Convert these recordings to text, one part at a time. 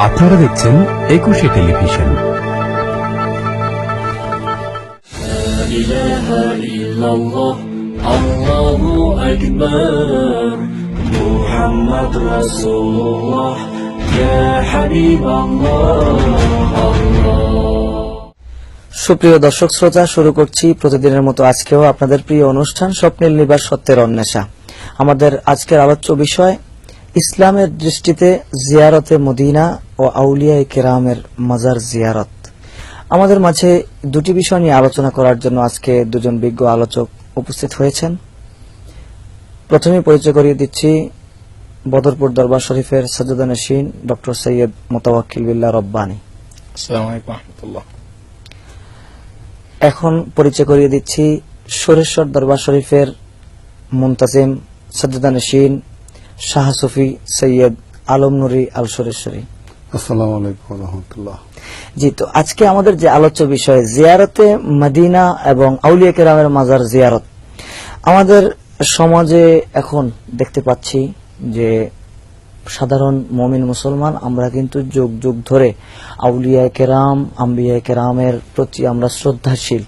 আপনারা দেখছেন একুশে টেলিভিশন إله إلا الله الله أكبر محمد رسول الله يا حبيب الله الله সুপ্রিয় দর্শক শ্রোতা শুরু করছি প্রতিদিনের মতো আজকেও আপনাদের প্রিয় অনুষ্ঠান স্বপ্নের নিবাস সত্যের অন্বেষা আমাদের আজকের আলোচ্য বিষয় ইসলামের দৃষ্টিতে জিয়ারতে মদিনা ও আউলিয়া কেরামের মাজার জিয়ারত। আমাদের মাঝে দুটি বিষয় নিয়ে আলোচনা করার জন্য আজকে দুজন বিজ্ঞ আলোচক উপস্থিত হয়েছেন। প্রথমে পরিচয় করিয়ে দিচ্ছি বদরপুর দরবার শরীফের সাজ্জাদা নসীন ডক্টর সৈয়দ মোতাওয়াক্কিল বিল্লাহ রব্বানী। এখন পরিচয় করিয়ে দিচ্ছি সুরেশ্বর দরবার শরীফের মুমতাজিম সজ্জাদা নসীন শাহ সফি সৈয়দ আলম নুরি আল সুরেশ্বরী আসসালামু আলাইকুম রহমতুল্লাহ। জি তো আজকে আমাদের যে আলোচ্য বিষয় জিয়ারতে মদিনা এবং আউলিয়া কেরামের মাজার জিয়ারত। আমাদের সমাজে এখন দেখতে পাচ্ছি যে সাধারণ মমিন মুসলমান, আমরা কিন্তু যুগ যুগ ধরে আউলিয়া কেরাম আম্বিয়া কেরামের প্রতি আমরা শ্রদ্ধাশীল।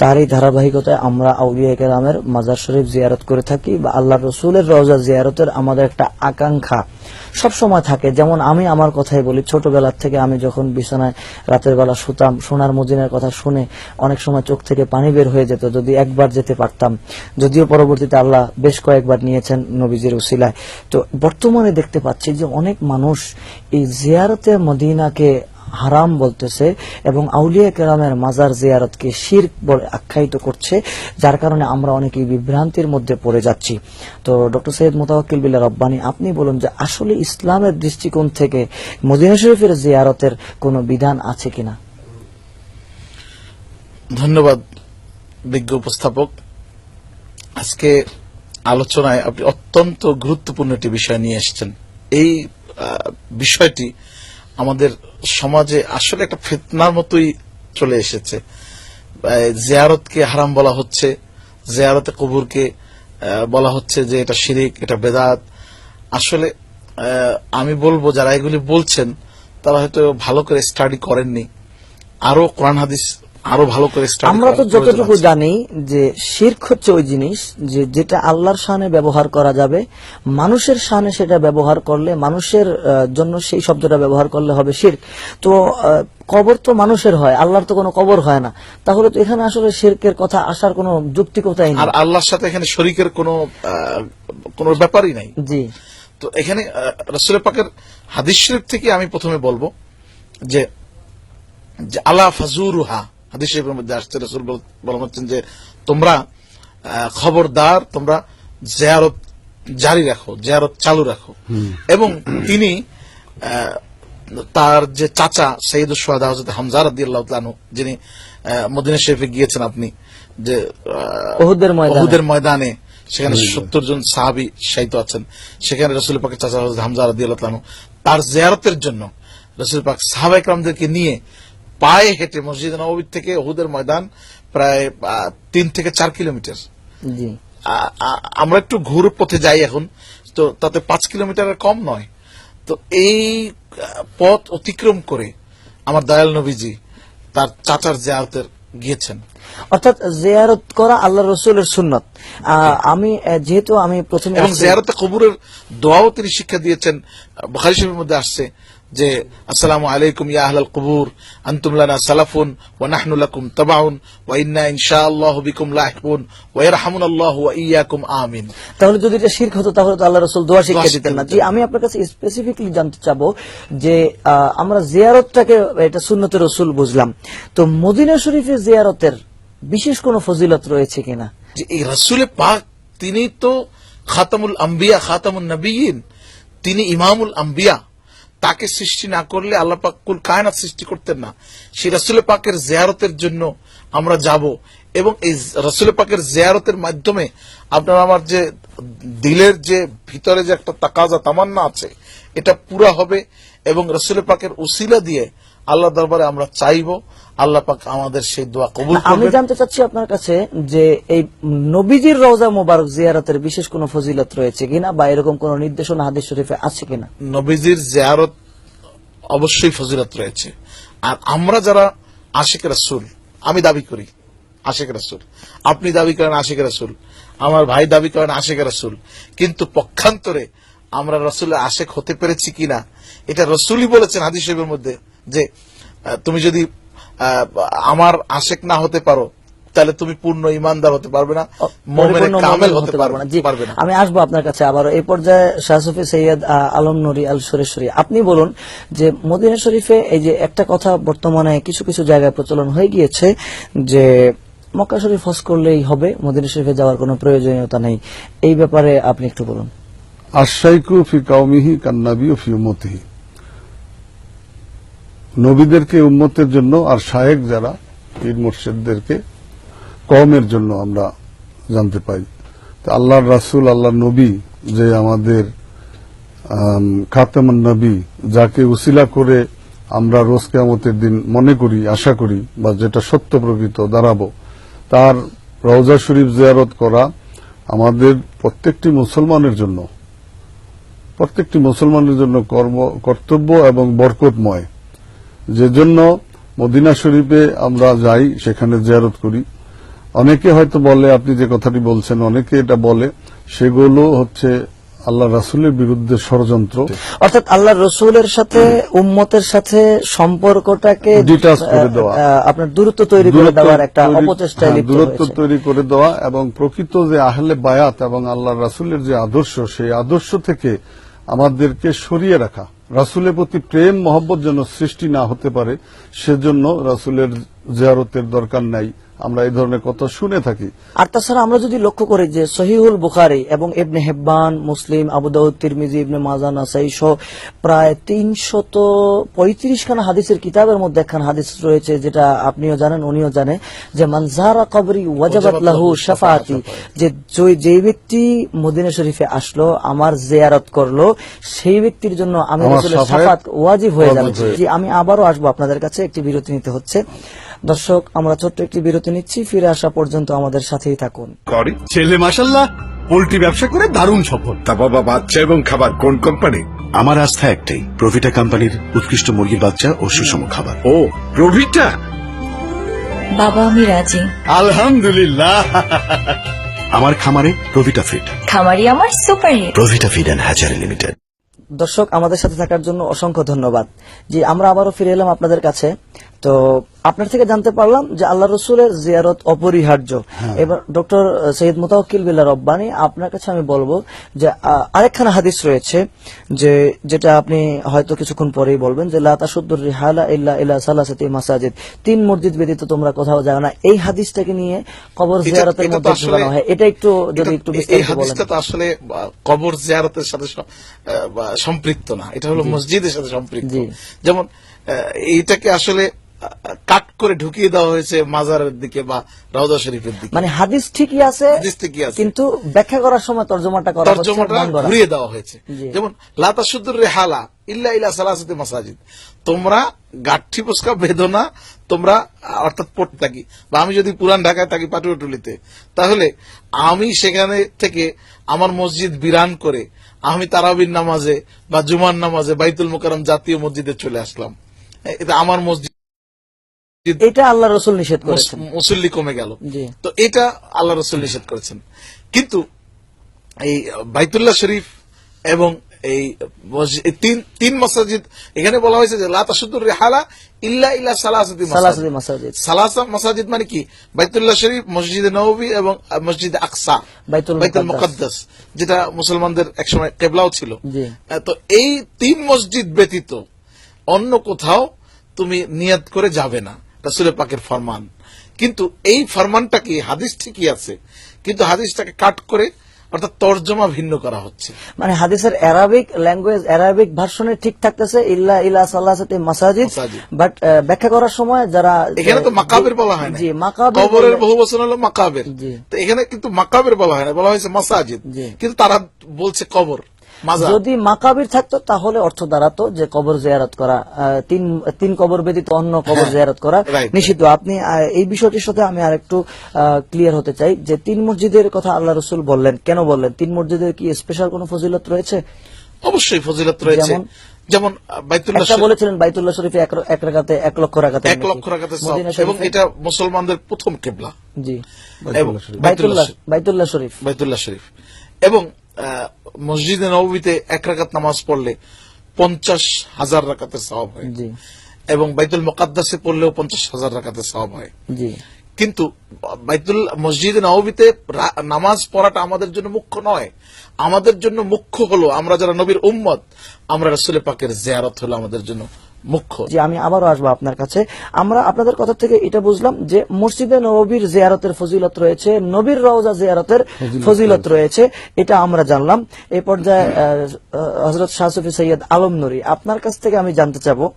তারই ধারাবাহিকতায় আমরা আউলিয়া কেরামের মাজার শরীফ জিয়ারত করে থাকি বা আল্লাহ রসুলের রওজা জিয়ারতের আমাদের একটা আকাঙ্ক্ষা। সব সময় থাকে। যেমন আমি আমার কথাই বলি, ছোটবেলার থেকে আমি যখন বিছানায় রাতের বেলা শুতাম, সোনার মদিনার কথা শুনে অনেক সময় চোখ থেকে পানি বের হয়ে যেত, যদি একবার যেতে পারতাম। যদিও পরবর্তীতে আল্লাহ বেশ কয়েকবার নিয়েছেন নবীজির উসিলায় তো বর্তমানে দেখতে পাচ্ছি যে অনেক মানুষ এই জিয়ারতে মদিনাকে হারাম বলতেছে এবং আউলিয়া কেরামের মাজার জিয়ারতকে শির আখ্যায়িত করছে, যার কারণে আমরা অনেকেই বিভ্রান্তির মধ্যে পড়ে যাচ্ছি। তো ডক্টর সৈয়দ মোতাওয়াক্কিল বিল্লাহ রব্বানি, আপনি বলুন যে আসলে ইসলামের দৃষ্টিকোণ থেকে মদিনা শরীফের জিয়ারতের কোনো বিধান আছে কিনা? ধন্যবাদ বিজ্ঞ উপস্থাপক। আজকে আলোচনায় আপনি অত্যন্ত গুরুত্বপূর্ণ একটি বিষয় নিয়ে এসেছেন। এই বিষয়টি আমাদের সমাজে আসলে একটা ফেতনার মতোই চলে এসেছে। জেয়ারতকে হারাম বলা হচ্ছে, জিয়ারতে কবুরকে বলা হচ্ছে যে এটা শিরিক, এটা বেদাত। আসলে আমি বলব যারা এগুলি বলছেন, তারা হয়তো ভালো করে স্টাডি করেননি। আরও কোরআন হাদিস আরও ভালো করে আমরা তো যতটুকু জানি যে শির্ক হচ্ছে ওই জিনিস যে যেটা আল্লাহর শানে ব্যবহার করা যাবে। মানুষের শানে সেটা ব্যবহার করলে মানুষের জন্য সেই শব্দটা ব্যবহার করলে হবে শির্ক। তো কবর তো মানুষের হয় আল্লাহর তো কোনো কবর হয় না। তাহলে তো এখানে আসলে শির্কের কথা আসার কোনো যুক্তিকতাই আর নেই আল্লাহর সাথে এখানে শরীকের কোনো কোনো ব্যাপারই নাই। জি। তো এখানে রসুল পাকের হাদিস শরীফ থেকে আমি প্রথমে বলব যে যে আলা ফাজুরুহা হাদিস শরীফের মধ্যে আসছে রসুল বলা হচ্ছেন যে তোমরা খবরদার তোমরা জিয়ারত জারি রাখো জিয়ারত চালু রাখো। এবং তিনি তার যে চাচা সঈদ সোহাদা হজরত হামজা রাদি আল্লাহ যিনি মদিনা শরীফে গিয়েছেন আপনি যে ওহুদের ময়দানে। ওহুদের ময়দানে সেখানে সত্তর জন সাহাবি শায়িত আছেন। সেখানে রসুল পাকের চাচা হজরত হামজা রাদি আল্লাহ তার জিয়ারতের জন্য রসুল পাক সাহাবা ইকরামদেরকে নিয়ে পায়ে হেঁটে মসজিদ নবীর থেকে ওহুদের ময়দান প্রায় তিন থেকে চার কিলোমিটার। আমরা একটু ঘুর পথে যাই এখন তো তাতে পাঁচ কিলোমিটারের কম নয়। তো এই পথ অতিক্রম করে আমার দয়াল নবীজি তার চাচার জিয়ারতের গিয়েছেন। অর্থাৎ জেয়ারত করা আল্লাহ রসুলের সুন্নত। আমি যেহেতু আমি প্রথমে এবং জিয়ারতে কবুরের দোয়াও তিনি শিক্ষা দিয়েছেন বুখারী শরীফের মধ্যে আসছে। যে আসসালামু আলাইকুম ইয়া আহলাল কবুর আনতুম লানা সালাফুন ওয়া নাহনু লাকুম তাবাউন ওয়া ইন্না ইনশাআল্লাহু বিকুম লাহিকুন ওয়া ইয়ারহামুনাল্লাহু ওয়া ইয়্যাকুম আমিন। তাহলে যদি এটা শির্ক হতো তাহলে তো আল্লাহ রসুল দোয়া শিক্ষা দিতেন না। জি আমি আপনার কাছে স্পেসিফিকলি জানতে চাবো যে আমরা জিয়ারতটাকে এটা সুন্নতের রসুল বুঝলাম। তো মদিনা শরীফের জিয়ারতের বিশেষ কোনো ফজিলত রয়েছে কিনা? যে এই রাসুলে পাক তিনি তো খাতামুল আম্বিয়া খাতামুল নবীন তিনি ইমামুল আম্বিয়া তাকে সৃষ্টি না করলে আল্লাপাক কুল কায়নাত সৃষ্টি করতেন না। সেই রাসুল পাকের জেয়ারতের জন্য আমরা যাব এবং এই রাসুল পাকের জেয়ারতের মাধ্যমে আপনার আমার যে দিলের যে ভিতরে যে একটা তাকাজা তামান্না আছে, এটা পুরা হবে এবং রসুল পাকের উসিলা দিয়ে আল্লাহ দরবারে আমরা চাইব আল্লাহ পাক আমাদের সেই দোয়া কবুল আমি জানতে চাচ্ছি আপনার কাছে যে এই নবীজির রওজা মোবারক জিয়ারতের বিশেষ কোনো ফজিলত রয়েছে কিনা বা এরকম কোন নির্দেশনা হাদিস শরীফে আছে কিনা? নবীজির জিয়ারত অবশ্যই ফজিলত রয়েছে। আর আমরা যারা আশিক রাসুল আমি দাবি করি আশেখ রাসুল। আপনি দাবি করেন আশেখ রাসুল আমার ভাই দাবি করেন আশেখ রাসুল। কিন্তু পক্ষান্তরে আমরা রসুলের আশেক হতে পেরেছি কিনা এটা রসুলই বলেছেন হাদিস শরীফের মধ্যে। যে তুমি যদি আমার আশেক না হতে পারো তাহলে তুমি পূর্ণ ইমানদার হতে পারবে না মোমেনে কামেল হতে পারবে না। জি পারবে না। আমি আসব আপনার কাছে আবার এই পর্যায়ে শাহসুফি সৈয়দ আলম নুরি আল সুরেশ্বরী আপনি বলুন যে মদিনা শরীফে এই যে একটা কথা বর্তমানে কিছু কিছু জায়গায় প্রচলন হয়ে গিয়েছে যে মক্কা শরীফ হজ করলেই হবে মদিনা শরীফে যাওয়ার কোনো প্রয়োজনীয়তা নেই। এই ব্যাপারে আপনি একটু বলুন। আশাইকু ফি কাউমিহি কান্নাবি ও ফি উম্মতিহি। নবীদেরকে উম্মতের জন্য আর শায়েক যারা পীর মুর্শেদদেরকে কওমের জন্য আমরা জানতে পাই। তো আল্লাহর রাসূল আল্লাহ নবী যে আমাদের আম, খাতেমান নবী যাকে উসিলা করে আমরা রোজ কেয়ামতের দিন মনে করি আশা করি বা যেটা সত্য প্রকৃত দাঁড়াবো তার রওজা শরীফ জিয়ারত করা আমাদের প্রত্যেকটি মুসলমানের জন্য প্রত্যেকটি মুসলমানের জন্য কর্ম কর্তব্য এবং বরকতময়। যে জন্য মদিনা শরীফে আমরা যাই সেখানে জিয়ারত করি। অনেকে হয়তো বলে আপনি যে কথাটি বলছেন অনেকে এটা বলে সেগুলো হচ্ছে আল্লাহ রাসুলের বিরুদ্ধে ষড়যন্ত্র। অর্থাৎ আল্লাহ রসুলের সাথে উম্মতের সাথে সম্পর্কটাকে করে দেওয়া। আপনার দূরত্ব তৈরি করে দেওয়ার একটা অপচেষ্টায় হ্যাঁ, দূরত্ব তৈরি করে দেওয়া এবং প্রকৃত যে আহলে বায়াত এবং আল্লাহ রাসুলের যে আদর্শ সেই আদর্শ থেকে আমাদেরকে সরিয়ে রাখা। রাসুলের প্রতি প্রেম মহব্বত যেন সৃষ্টি না হতে পারে সেজন্য রাসুলের জিয়ারতের দরকার নাই। আমরা এই ধরনের কথা শুনে থাকি। আর তাছাড়া আমরা যদি লক্ষ্য করি যে সহিহুল বুখারি এবং ইবনে হেব্বান মুসলিম আবু দাউদ তিরমিজি ইবনে মাজান আসাই সহ প্রায় তিনশত পঁয়ত্রিশ খানা হাদিসের কিতাবের মধ্যে একখান হাদিস রয়েছে যেটা আপনিও জানেন উনিও জানে যে মানজারা কবরি ওয়াজাবাত লাহু শাফাআতি যে যে- যেই ব্যক্তি মদিনা শরীফে আসলো আমার জিয়ারত করল সেই ব্যক্তির জন্য আমি শাফাত ওয়াজিব হয়ে যাবে। আমি আবারও আসব আপনাদের কাছে একটি বিরতি নিতে হচ্ছে। দর্শক আমরা ছোট্ট একটি বিরতি নিচ্ছি ফিরে আসা পর্যন্ত আমাদের সাথেই থাকুন। করে? ছেলে মাসাল্লাহ পোল্ট্রি ব্যবসা করে দারুণ সফল। তা বাবা বাচ্চা এবং খাবার কোন কোম্পানি? আমার আস্থা একটাই প্রভিটা কোম্পানির উৎকৃষ্ট মুরগির বাচ্চা ও সুষম খাবার। ও প্রভিটা? বাবা আমি রাজি। আলহামদুলিল্লাহ। আমার খামারে প্রভিটা ফিড খামারি আমার superhit Provita feed and hatchery limited দর্শক আমাদের সাথে থাকার জন্য অসংখ্য ধন্যবাদ। জি আমরা আবারও ফিরে এলাম আপনাদের কাছে। তো আপনার থেকে জানতে পারলাম যে আল্লাহ রসুলের জিয়ারত অপরিহার্য। এবার ডক্টর সৈয়দ মুতাওয়াক্কিল বিল্লাহ রব্বানি আপনার কাছে আমি বলব যে আরেকখানা হাদিস রয়েছে যে যেটা আপনি হয়তো কিছুক্ষণ পরেই বলবেন যে লা তাসুদ্দুর রিহালা ইল্লা ইলা সালাসাতি মাসাজিদ। তিন মসজিদ ব্যতীত তোমরা কোথাও যাও না। এই হাদিসটাকে নিয়ে কবর জিয়ারতের মধ্যে ঢোকানো হয়। এটা একটু যদি একটু বিস্তারিত বলেন। আসলে কবর জিয়ারতের সাথে সম্পৃক্ত না। এটা হলো মসজিদের সাথে সম্পৃক্ত। যেমন আহ, এইটাকে আসলে কাট করে ঢুকিয়ে দেওয়া হয়েছে মাজারের দিকে বা রওজা শরীফের দিকে। মানে হাদিস ঠিকই আছে হাদিস ঠিকই আছে। কিন্তু ব্যাখ্যা করার সময় তর্জমাটা করা তর্জমাটা ঘুরিয়ে দেওয়া হয়েছে। যেমন লাতা সুদুর রেহালা ইল্লা ইলা সালাসাতি মাসাজিদ। তোমরা গাঠি পুস্কা বেঁধো না তোমরা অর্থাৎ পড়তে থাকি বা আমি যদি পুরান ঢাকায় থাকি পাটুয়াটুলিতে তাহলে আমি সেখানে থেকে আমার মসজিদ বিরান করে আমি তারাবির নামাজে বা জুমার নামাজে বাইতুল মোকারম জাতীয় মসজিদে চলে আসলাম। এটা আমার মসজিদ। এটা আল্লাহ রসুল নিষেধ করেছেন। মুসল্লি কমে গেল। তো এটা আল্লাহ রসুল নিষেধ করেছেন। কিন্তু এই বাইতুল্লাহ শরীফ এবং এই তিন তিন মসজিদ এখানে বলা হয়েছে যে লাতা শুধুর রেহালা ইল্লা ইল্লা সালাসাতি মাসাজিদ। সালাসা মাসাজিদ মানে কি? বাইতুল্লাহ শরীফ মসজিদে নবী এবং মসজিদে আকসা বাইতুল বাইতুল মুকদ্দাস। যেটা মুসলমানদের একসময় কেবলাও ছিল। তো এই তিন মসজিদ ব্যতীত অন্য কোথাও তুমি নিয়াত করে যাবে না। রাসুলের পাকের ফরমান। কিন্তু এই ফরমানটা কি হাদিস ঠিকই আছে কিন্তু হাদিসটাকে কাট করে অর্থাৎ তর্জমা ভিন্ন করা হচ্ছে। মানে হাদিসের অ্যারাবিক ল্যাঙ্গুয়েজ অ্যারাবিক ভার্সনে ঠিক থাকতেছে ইল্লা ইলা সাল্লাসাতি মাসাজিদ। বাট ব্যাখ্যা করার সময় যারা এখানে তো মাকাবের বলা হয় না। জি মাকাবের কবরের বহু বচন হলো মাকাবের। তো এখানে কিন্তু মাকাবের বলা হয় না বলা হয়েছে মাসাজিদ। কিন্তু তারা বলছে কবর। যদি মাকাবির থাকতো তাহলে অর্থ দাঁড়াতো যে কবর জিয়ারত করা তিন তিন কবর ব্যতীত অন্য কবর জিয়ারত করা হ্যাঁ, নিষিদ্ধ। আপনি এই বিষয়টির সাথে আমি আরেকটু ক্লিয়ার হতে চাই যে তিন মসজিদের কথা আল্লাহ রসুল বললেন। কেন বললেন? তিন মসজিদের কি স্পেশাল কোনো ফজিলত রয়েছে? অবশ্যই ফজিলত রয়েছে। যেমন? যেমন বাইতুল্লাহ শরীফ- বলেছিলেন বাইতুল্লাহ শরীফে এক এক রাকাতে এক লক্ষ রাকাতে এক লক্ষ রাখাতে মদিনা এবং এটা মুসলমানদের প্রথম কেবলা। জি। এবং বাইতুল্লাহ বাইতুল্লাহ শরীফ। বাইতুল্লাহ শরীফ। এবং মসজিদে নবীতে এক রাকাত নামাজ পড়লে পঞ্চাশ হাজার রাকাতের সওয়াব হয়। এবং বাইতুল মোকাদ্দাসে পড়লেও পঞ্চাশ হাজার রাকাতের সওয়াব হয়। জি। কিন্তু বাইতুল মসজিদে নবীতে নামাজ পড়াটা আমাদের জন্য মুখ্য নয়। আমাদের জন্য মুখ্য হলো আমরা যারা নবীর উম্মত আমরা রসুল পাকের জিয়ারত হলো আমাদের জন্য মুখ্য। জি আমি আবারও আসব আপনার কাছে। আমরা আপনাদের কথা থেকে এটা বুঝলাম যে মসজিদে নবীর জিয়ারতের ফজিলত রয়েছে নবীর রওজা জিয়ারতের ফজিলত রয়েছে। এটা আমরা জানলাম। এই পর্যায়ে হজরত শাহসুফি সৈয়দ আলম নুরি আপনার কাছ থেকে আমি জানতে চাবো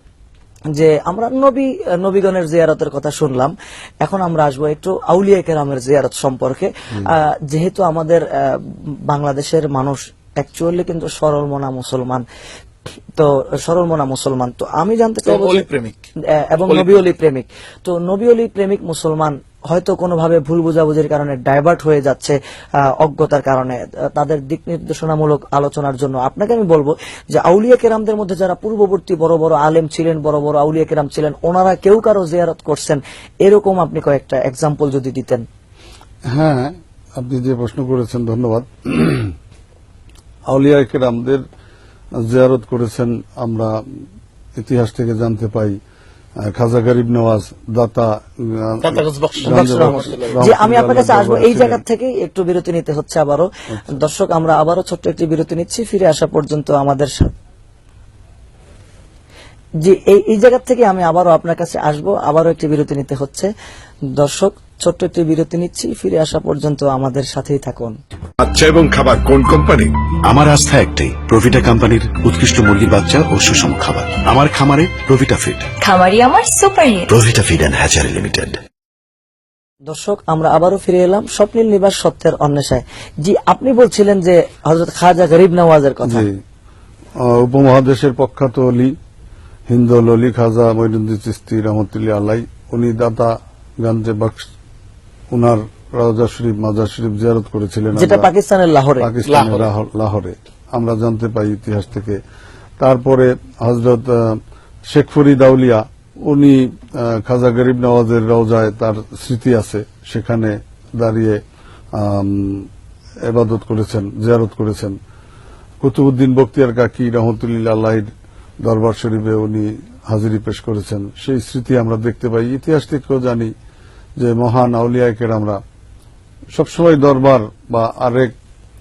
যে আমরা নবী নবীগণের জিয়ারতের কথা শুনলাম। এখন আমরা আসব একটু আউলিয়া কেরামের জিয়ারত সম্পর্কে। আহ, যেহেতু আমাদের বাংলাদেশের মানুষ অ্যাকচুয়ালি কিন্তু সরল মনা মুসলমান। তো সরল মনা মুসলমান। তো আমি জানতে অলি প্রেমিক। এবং অলি নবী প্রেমিক তো নবীলি প্রেমিক মুসলমান হয়তো কোনোভাবে ভুল বোঝাবুঝির কারণে ডাইভার্ট হয়ে যাচ্ছে অজ্ঞতার কারণে। তাদের দিক নির্দেশনামূলক আলোচনার জন্য। আপনাকে আমি বলব যে আউলিয়া কেরামদের মধ্যে যারা পূর্ববর্তী বড় বড় আলেম ছিলেন বড় বড় আউলিয়া কেরাম ছিলেন ওনারা কেউ কারও জিয়ারত করছেন এরকম আপনি কয়েকটা এক্সাম্পল যদি দিতেন। হ্যাঁ আপনি যে প্রশ্ন করেছেন ধন্যবাদ। আউলিয়া কেরামদের জিয়ারত করেছেন আমরা ইতিহাস থেকে জানতে পাই খাজা গরিব নওয়াজ দাতা। জি আমি আপনার কাছে আসব। এই। জায়গা থেকে একটু বিরতি নিতে হচ্ছে আবারও। দর্শক আমরা আবারও ছোট্ট একটি বিরতি নিচ্ছি। ফিরে আসা পর্যন্ত আমাদের জি এই এই জায়গা থেকে আমি আবারও আপনার কাছে আসব। আবারও একটি বিরতি নিতে হচ্ছে। দর্শক ছোট্ট একটি বিরতি নিচ্ছি ফিরে আসা পর্যন্ত আমাদের সাথেই থাকুন। বাচ্চা এবং খাবার কোন কোম্পানি? আমার আস্থা একটাই প্রভিটা কোম্পানির উৎকৃষ্ট মুরগির বাচ্চা ও সুষম খাবার। আমার খামারে প্রভিটা ফিড খামারি আমার super Provita feed and hatchery limited দর্শক আমরা আবারও ফিরে এলাম স্বপ্নীল নিবাস সত্যের অন্বেষায়। জি আপনি বলছিলেন যে হজরত খাজা গরিব নওয়াজের কথা। জি। উপমহাদেশের প্রখ্যাত অলি হিন্দল অলি খাজা মঈনুদ্দিন চিস্তি রহমতুল্লাহ আল্লাহ উনি দাতা গাঞ্জে বক্স উনার রাজা শরীফ মাজার শরীফ জিয়ারত করেছিলেন যেটা পাকিস্তানের লাহোরে। পাকিস্তানের লাহোরে। আমরা জানতে পাই ইতিহাস থেকে। তারপরে হজরত শেখ ফরিদ আউলিয়া উনি খাজা গরিব নওয়াজের রওজায় তার স্মৃতি আছে। সেখানে দাঁড়িয়ে এবাদত করেছেন জিয়ারত করেছেন। কুতুবুদ্দিন বক্তিয়ার কাকি রহমতুল্লাহ আল্লাহির দরবার শরীফে উনি হাজিরি পেশ করেছেন। সেই স্মৃতি আমরা দেখতে পাই। ইতিহাস থেকেও জানি যে মহান আউলিয়াকের আমরা সবসময় দরবার বা আরেক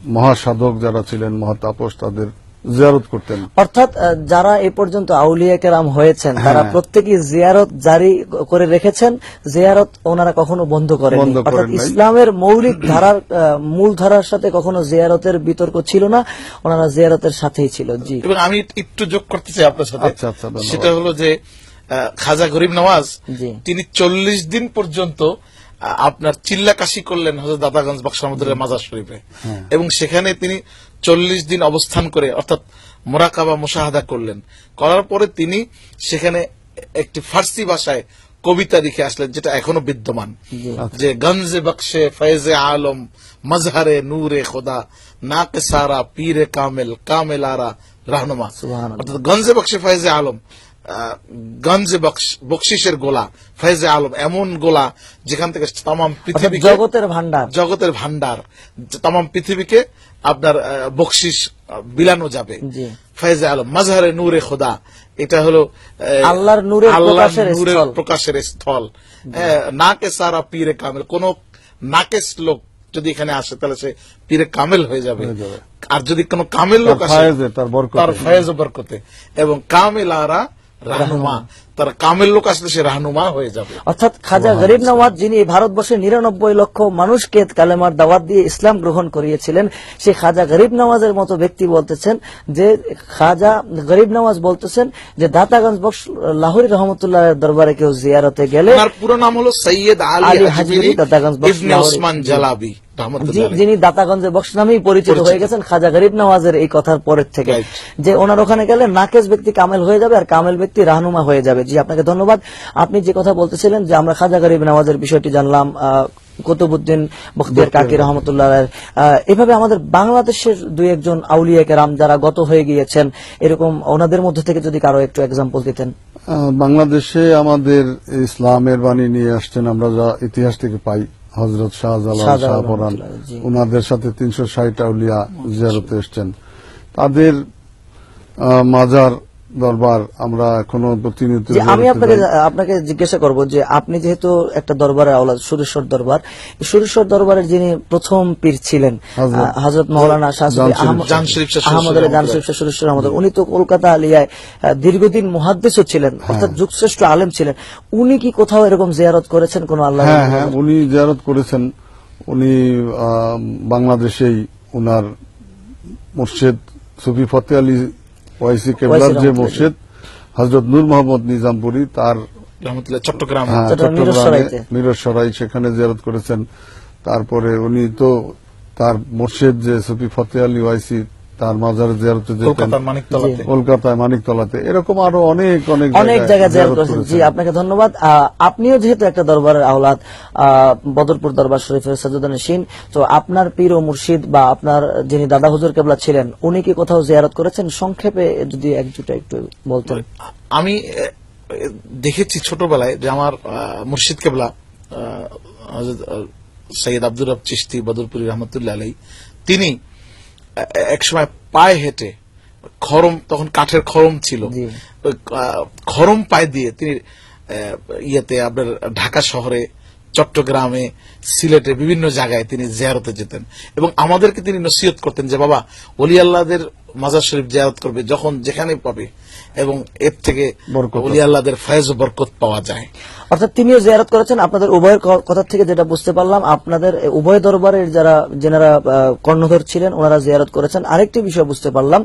মহাসাধক যারা ছিলেন মহাতাপস তাদের জিয়ারত করতেন। অর্থাৎ যারা এ পর্যন্ত আউলিয়া কেরাম হয়েছেন তারা হ্যাঁ। প্রত্যেকই জিয়ারত জারি করে রেখেছেন। জিয়ারত ওনারা কখনো বন্ধ করেন অর্থাৎ ইসলামের মৌলিক ধারার আহ, মূল ধারার সাথে কখনো জিয়ারতের বিতর্ক ছিল না ওনারা জিয়ারতের সাথেই ছিল। জি। এবং আমি একটু যোগ করতে চাই আপনার সাথে। আচ্ছা, আচ্ছা। সেটা হলো যে আহ, খাজা গরিব নওয়াজ তিনি চল্লিশ দিন পর্যন্ত আপনার চিল্লা কাশি করলেন হজরত দাদাগঞ্জ বক্সামুদ্রের মাজার শরীফে। হ্যাঁ। এবং সেখানে তিনি চল্লিশ দিন অবস্থান করে অর্থাৎ মোরাকাবা মুশাহাদা করলেন। করার পরে তিনি সেখানে একটি ফার্সি ভাষায় কবিতা লিখে আসলেন যেটা এখনও বিদ্যমান। যে গঞ্জে বক্সে ফয়েজে আলম মজহারে নূরে খোদা নাকে সারা পীরে কামেল কামেলারা রাহনুমা। সুবহানাল্লাহ। অর্থাৎ গঞ্জে বক্সে ফয়েজে আলম। গঞ্জে বকশিসের গোলা ফয়েজে আলম এমন গোলা যেখান থেকে তাম পৃথিবী জগতের ভান্ডার জগতের ভান্ডার তাম পৃথিবীকে আপনার বকশিস বিলানো যাবে। জি। ফয়েজে আলম মাজহারে নূরে খোদা এটা হলো আল্লাহর নূরের আল্লাহর প্রকাশের নূরের প্রকাশের স্থল। হ্যাঁ, নাকে সারা পীরে কামেল। কোন নাকেস লোক যদি এখানে আসে তাহলে সে পীরে কামেল হয়ে যাবে। আর যদি কোনো কামেল লোক আসে তার ফয়েজ বরকতে। এবং কামেলারা রাহনুমা। তার কামেল লোক আসলে সে রাহনুমা হয়ে যাবে। অর্থাৎ খাজা গরিব নওয়াজ যিনি ভারতবর্ষের নিরানব্বই লক্ষ মানুষকে কালেমার দাওয়াত দিয়ে ইসলাম গ্রহণ করিয়েছিলেন সেই খাজা গরিব নওয়াজের মতো ব্যক্তি বলতেছেন যে খাজা গরিব নওয়াজ বলতেছেন যে দাতাগঞ্জ বক্স লাহোরি রহমতুল্লাহ দরবারে কেউ জিয়ারতে গেলে পুরো নাম হলো সৈয়দ আলী হাজরি দাতাগঞ্জ বক্স ওসমান জালাবি। যিনি দাতাগঞ্জের বক্স নামেই পরিচিত। হয়ে গেছেন খাজা গরিব নওয়াজের এই কথার পরের থেকে। যে ওনার ওখানে গেলে নাকেশ ব্যক্তি কামেল হয়ে যাবে আর কামেল ব্যক্তি রাহনুমা হয়ে যাবে। জি আপনাকে ধন্যবাদ। আপনি যে কথা বলতেছিলেন যে আমরা খাজা গরিব নওয়াজের বিষয়টি জানলাম আহ, কুতুবুদ্দিন বখতিয়ার কাকি রহমতুল্লাহ আহ, এভাবে আমাদের বাংলাদেশের দুই একজন আউলিয়া কেরাম যারা গত হয়ে গিয়েছেন এরকম ওনাদের মধ্যে থেকে যদি কারও একটু এক্সাম্পল দিতেন। আহ, বাংলাদেশে আমাদের ইসলামের বাণী নিয়ে আসছেন আমরা যা ইতিহাস থেকে পাই। হজরত শাহজালাল শাহপরান। ওনাদের সাথে তিনশো ষাট আউলিয়া জিয়ারতে এসছেন তাদের মাজার দরবার আমরা এখনও প্রতিনিয়ত যে আমি আপনাকে আপনাকে জিজ্ঞাসা করব যে আপনি যেহেতু একটা দরবারের আওলাদ সুরেশ্বর দরবার সুরেশ্বর দরবারের যিনি প্রথম পীর ছিলেন হযরত- হজরত মৌলানা আহমদ- শরীফ শাহ আলী জান শরীফ সুরেশ্বর আহমদ। উনি তো কলকাতা আলিয়ায় দীর্ঘদিন মুহাদ্দিসও ছিলেন হ্যাঁ। অর্থাৎ যুগশ্রেষ্ঠ আলেম ছিলেন। উনি কি কোথাও এরকম জিয়ারত করেছেন কোন আল্লাহ হ্যাঁ হ্যাঁ উনি জিয়ারত করেছেন। উনি আহ, বাংলাদেশেই উনার মুর্শেদ সুফি ফতে আলী ওয়াইসি কেবলার যে মসজিদ মুর্শেদ হজরত নূর মোহাম্মদ নিজামপুরি তার চট্টগ্রাম। হ্যাঁ, চট্টগ্রামে মিরসরাই সেখানে জিয়ারত করেছেন। তারপরে উনি তো তার মসজিদ যে সুফি ফতে আলী ওয়াইসি তার মাজারে জিয়ারতে যেতেন। কলকাতায় মানিকতলাতে। এরকম আরও অনেক অনেক অনেক জায়গায় জিয়ারত করেছেন। জি আপনাকে ধন্যবাদ। আহ, আপনিও যেহেতু একটা দরবারের আওলাদ আহ, বদরপুর দরবার শরীফের সাজুদ্দান সিন তো আপনার পীর ও মুর্শিদ বা আপনার যিনি দাদা হুজুর কেবলা ছিলেন উনি কি কোথাও জিয়ারত করেছেন? সংক্ষেপে যদি এক দুটা একটু বলতেন। আমি দেখেছি ছোটবেলায় যে আমার আহ, মুর্শিদ কেবলা সৈয়দ আব্দুর রব চিস্তি বদরপুরি রহমতুল্লাহ আলাই তিনি একসময় পায়ে হেঁটে খরম তখন কাঠের খরম ছিল। খরম পায়ে দিয়ে তিনি ইয়েতে আপনার ঢাকা শহরে চট্টগ্রামে সিলেটে বিভিন্ন জায়গায় তিনি জেয়ারতে যেতেন। এবং আমাদেরকে তিনি নসিহত করতেন যে বাবা অলি আল্লাহদের মাজার শরীফ জেয়ারত করবে যখন যেখানে পাবে। এবং এর থেকে অলি আল্লাহদের ফয়েজ বরকত পাওয়া যায়। অর্থাৎ তিনিও জিয়ারত করেছেন। আপনাদের উভয়ের কথা থেকে যেটা বুঝতে পারলাম আপনাদের উভয় দরবারের যারা যেনারা কর্ণধর ছিলেন ওনারা জিয়ারত করেছেন। আরেকটি বিষয় বুঝতে পারলাম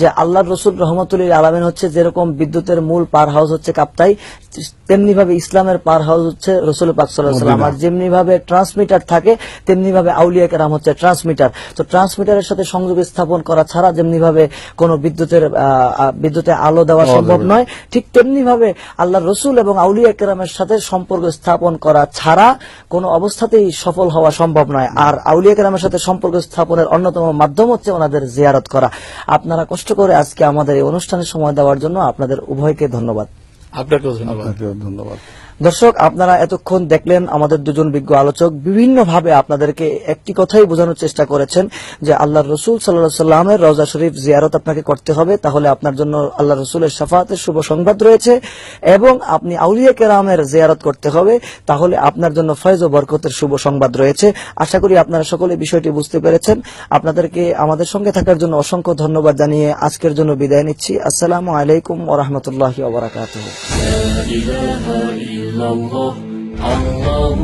যে আল্লাহ রসুল রহমতুল্লিল আলমিন হচ্ছে যেরকম বিদ্যুতের মূল পার হাউস হচ্ছে কাপ্তাই তেমনি ভাবে ইসলামের পার হাউস হচ্ছে রসুল পাক সাল্লাম আর যেমনি ভাবে ট্রান্সমিটার থাকে তেমনি ভাবে আউলিয়া কেরাম হচ্ছে ট্রান্সমিটার। তো ট্রান্সমিটারের সাথে সংযোগ স্থাপন করা ছাড়া যেমনি ভাবে কোনো বিদ্যুতের বিদ্যুতে আলো দেওয়া সম্ভব নয়। ঠিক তেমনি ভাবে আল্লাহ রসুল এবং আউলিয়া কেরামের সাথে সম্পর্ক স্থাপন করা ছাড়া কোনো অবস্থাতেই সফল হওয়া সম্ভব নয়। আর আউলিয়া কেরামের সাথে সম্পর্ক স্থাপনের অন্যতম মাধ্যম হচ্ছে ওনাদের জিয়ারত করা। আপনারা কষ্ট করে আজকে আমাদের এই অনুষ্ঠানে সময় দেওয়ার জন্য আপনাদের উভয়কে ধন্যবাদ। আপনাকেও ধন্যবাদ। ধন্যবাদ। দর্শক, আপনারা এতক্ষণ দেখলেন আমাদের দুজন বিজ্ঞ আলোচক বিভিন্নভাবে আপনাদেরকে একটি কথাই বোঝানোর চেষ্টা করেছেন যে আল্লাহ রসুল সাল্লা সাল্লামের রজা শরীফ জিয়ারত আপনাকে করতে হবে। তাহলে আপনার জন্য আল্লাহ রসুলের সাফাতের শুভ সংবাদ রয়েছে এবং আপনি আউলিয়া কেরামের জিয়ারত করতে হবে। তাহলে আপনার জন্য ফয়েজ ও বরকতের শুভ সংবাদ রয়েছে। আশা করি আপনারা সকলে বিষয়টি বুঝতে পেরেছেন। আপনাদেরকে আমাদের সঙ্গে থাকার জন্য অসংখ্য ধন্যবাদ জানিয়ে আজকের জন্য বিদায় নিচ্ছি। আসসালামু আলাইকুম ওরহামতুল্লাহ ওবরাকাত إلا الله الله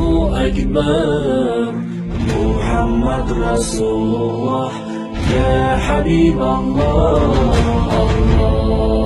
أكبر محمد رسول الله يا حبيب الله الله